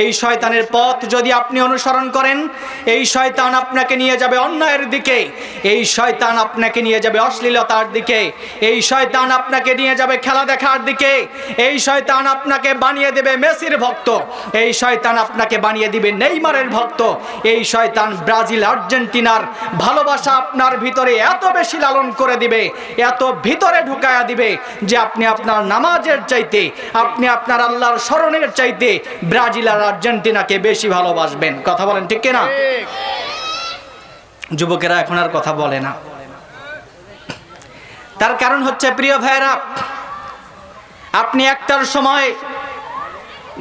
এই শয়তানের পথ যদি আপনি অনুসরণ করেন, এই শয়তান আপনাকে নিয়ে যাবে অন্যায়ের দিকে। এই শয়তান আপনাকে নিয়ে যাবে অশ্লীলতার দিকে। এই শয়তান আপনাকে নিয়ে যাবে খেলা দেখার দিকে। এই শয়তান আপনাকে বানিয়ে দেবে মেসির ভক্ত। এই শয়তান আপনাকে বানিয়ে দিবে নেইমারের ভক্ত। এই শয়তান ব্রাজিল আর্জেন্টিনার ভালোবাসা আপনার ভিতরে এত বেশি লালন করে দিবে, এত ভিতরে ঢুকায়া দিবে যে আপনি আপনার নামাজের চাইতে, আপনি আপনার আল্লাহর স্মরণের চাইতে ব্রাজিল আর আর্জেন্টিনাকে বেশি ভালোবাসবেন। কথা বলেন ঠিক কিনা? যুবকেরা এখন আর কথা বলে না। তার কারণ হচ্ছে প্রিয় ভাইয়েরা আপনি একটার সময়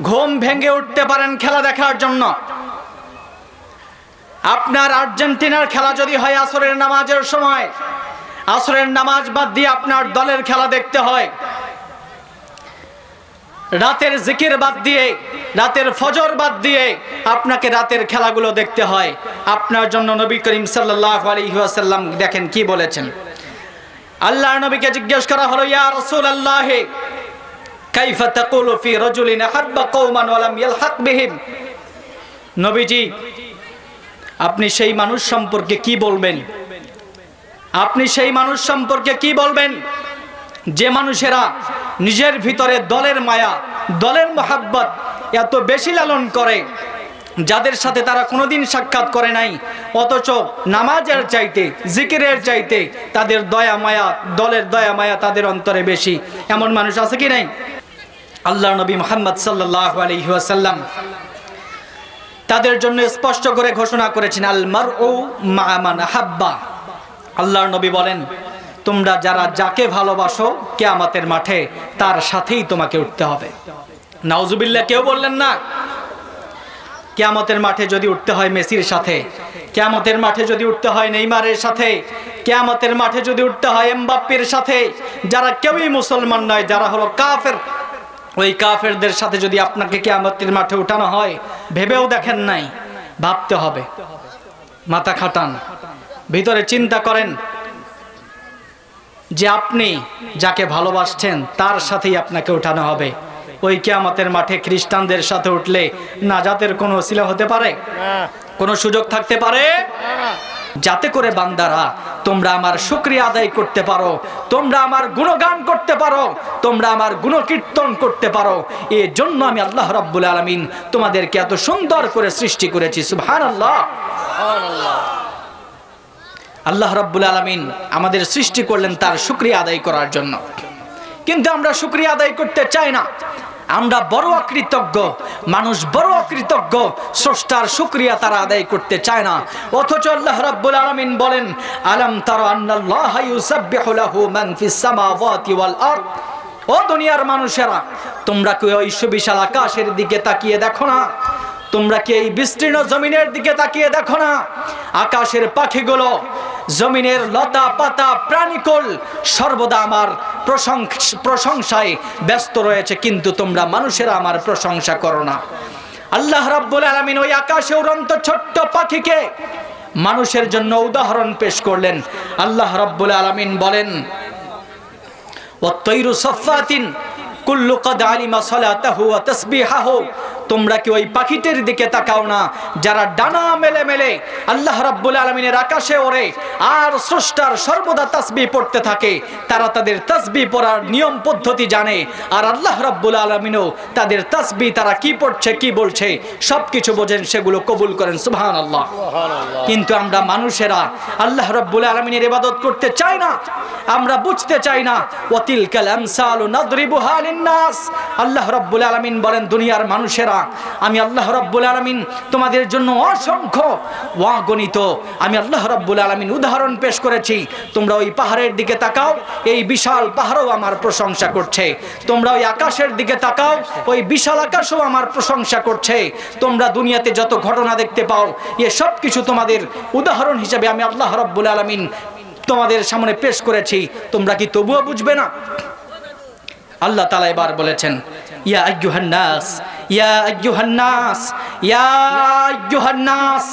ঘুম ভেঙে উঠতে পারেন খেলা দেখার জন্য। আপনার আর্জেন্টিনার খেলা যদি হয় আসরের নামাজের সময় আসরের নামাজ বাদ দিয়ে আপনার দলের খেলা দেখতে হয়। রাতের জিকির বাদ দিয়ে রাতের ফজর বাদ দিয়ে আপনাকে রাতের খেলাগুলো দেখতে হয়। আপনার জন্য নবী করিম সাল্লাহ আলহিহাসাল্লাম দেখেন কি বলেছেন। আল্লাহ নবীকে জিজ্ঞেস করা হলো, ইয়া রসুল আল্লাহ কাইফা তাকুলু ফি রাজুলিন হাব্বা কওমান ওয়া লাম নবীজি, আপনি সেই মানুষ সম্পর্কে কি বলবেন? আপনি সেই মানুষ সম্পর্কে কি বলবেন? যে মানুষেরা নিজের ভিতরে দলের মায়া দলের মহাব্বত এত বেশি লালন করে, যাদের সাথে তারা কোনোদিন সাক্ষাৎ করে নাই, অথচ নামাজের চাইতে, জিকিরের চাইতে তাদের দয়া মায়া, দলের দয়া মায়া তাদের অন্তরে বেশি। এমন মানুষ আছে কি নাই? আল্লাহ নবী মোহাম্মদ সাল্লাহ আলহিহাসাল্লাম তাদের জন্য স্পষ্ট করে ঘোষণা করেছেন আলমার ও মামান হাব্বা আল্লাহর নবী বলেন তোমরা যারা যাকে ভালোবাসো কেয়ামতের মাঠে, তার সাথেই তোমাকে উঠতে হবে। নাউজুবিল্লাহ, কেউ বললেন না? কেয়ামতের মাঠে যদি উঠতে হয় মেসির সাথে, কেয়ামতের মাঠে যদি উঠতে হয় নেইমারের সাথে, কেয়ামতের মাঠে যদি উঠতে হয় এমবাপ্পির সাথে, যারা কেউই মুসলমান নয়, যারা হলো কাফের, ওই কাফেরদের সাথে যদি আপনাকে কেয়ামতের মাঠে উঠানো হয়, ভেবেও দেখেন নাই, ভাবতে হবে। মাথা খাটান, ভিতরে চিন্তা করেন যে আপনি যাকে ভালোবাসছেন, তার সাথেই আপনাকে উঠানো হবে। ওই কেয়ামতের মাঠে খ্রিস্টানদের সাথে উঠলে নাজাতের কোনো ওসিলা হতে পারে? কোনো সুযোগ থাকতে পারে? যাতে করে বান্দারা, তোমরা আমার শুক্রিয়া আদায় করতে পারো, তোমরা আমার গুণগান করতে পারো, তোমরা আমার গুণকীর্তন করতে পারো। এর জন্য আমি আল্লাহ রাব্বুল আলামিন তোমাদেরকে এত সুন্দর করে সৃষ্টি করেছি, সুবহানাল্লাহ। আল্লাহ রাব্বুল আলামিন আমাদের সৃষ্টি করলেন তার শুক্রিয়া আদায় করার জন্য। কিন্তু আমরা শুক্রিয়া আদায় করতে চাই না। আমরা বড় অকৃতজ্ঞ, মানুষ বড় অকৃতজ্ঞ, স্রষ্টার শুক্রিয়া তারা আদায় করতে চায় না। অথচ আল্লাহ রাব্বুল আলামিন বলেন, আলাম তারা ও দুনিয়ার মানুষেরা, তোমরা কি ওই সুবিশাল আকাশের দিকে তাকিয়ে দেখো না? তোমরা কি এই বিস্তীর্ণ জমিনের দিকে তাকিয়ে দেখো না? আকাশের পাখিগুলো জমিনের লতা পাতা প্রাণীকুল সর্বদা আমার প্রশংসায় ব্যস্ত রয়েছে, কিন্তু তোমরা মানুষেরা আমার প্রশংসা করো না। আল্লাহ রাব্বুল আলামিন ওই আকাশে উড়ন্ত ছোট্ট পাখিকে মানুষের জন্য উদাহরণ পেশ করলেন। আল্লাহ রাব্বুল আলমিন বলেন ওয়াত্তাইরু সাফাতিন কুল্লু কদ আলিমা সালাতাহু ওয়া তোমরা কি ওই পাখিটির দিকে তাকাও না যারা ডানা মেলে মেলে আল্লাহ রাব্বুল আলমিনের আকাশে ওড়ে আর স্রষ্টার সর্বদা তাসবি পড়তে থাকে তারা তাদের তাসবি পড়ার নিয়ম পদ্ধতি জানে আর আল্লাহ রাব্বুল আলমিনও তাদের তাসবি তারা কি পড়ছে কি বলছে সব কিছু বোঝেন সেগুলো কবুল করেন সুবহান আল্লাহ কিন্তু আমরা মানুষেরা আল্লাহ রাব্বুল আলমিনের ইবাদত করতে চাই না আমরা বুঝতে চাই না ওয়াতিল কালাম সালু নাদরিবুহা লিন্নাস। আল্লাহ রাব্বুল আলামিন বলেন দুনিয়ার মানুষেরা আমি আল্লাহ রাব্বুল আলামিন তোমাদের জন্য অসংখ্য অগণিত আমি আল্লাহ রাব্বুল আলামিন উদাহরণ পেশ করেছি। তোমরা ওই পাহাড়ের দিকে তাকাও, এই বিশাল পাহাড়ও আমার প্রশংসা করছে। তোমরা ওই আকাশের দিকে তাকাও, ওই বিশাল আকাশও আমার প্রশংসা করছে। তোমরা দুনিয়াতে যত ঘটনা দেখতে পাও, এ সব কিছু তোমাদের উদাহরণ হিসেবে আমি আল্লাহ রাব্বুল আলামিন তোমাদের সামনে পেশ করেছি। তোমরা কি তবুও বুঝবে না? আল্লাহ তালা এবার বলেছেন ইয়া আজ্ঞুহান্নাস নাস ইয়া আজ্ঞুহান্নাস ইয়া আইয়ুহান্নাস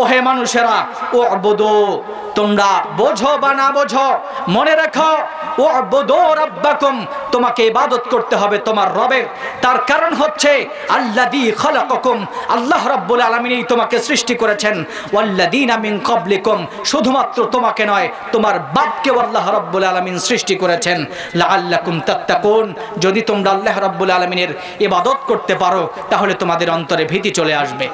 ওহে মানুষেরা, উবুদু, তোমরা বোঝো বা না বোঝো, মনে রাখো, উবুদু রাব্বাকুম, তোমাকে ইবাদত করতে হবে তোমার রবের। তার কারণ হচ্ছে, আল্লাযী খলাকাকুম, আল্লাহ রাব্বুল আলামিনই তোমাকে সৃষ্টি করেছেন। ওয়াল্লাযীনা মিন ক্বাবলিকুম, শুধুমাত্র তোমাকে নয়, তোমার বাপকেও আল্লাহ রাব্বুল আলামিন সৃষ্টি করেছেন। লাআল্লাকুম তাত্তাকুন, যদি তোমরা আল্লাহ রাব্বুল আলামিনের ইবাদত করতে পারো, তাহলে তোমাদের অন্তরে ভীতি চলে আসবে।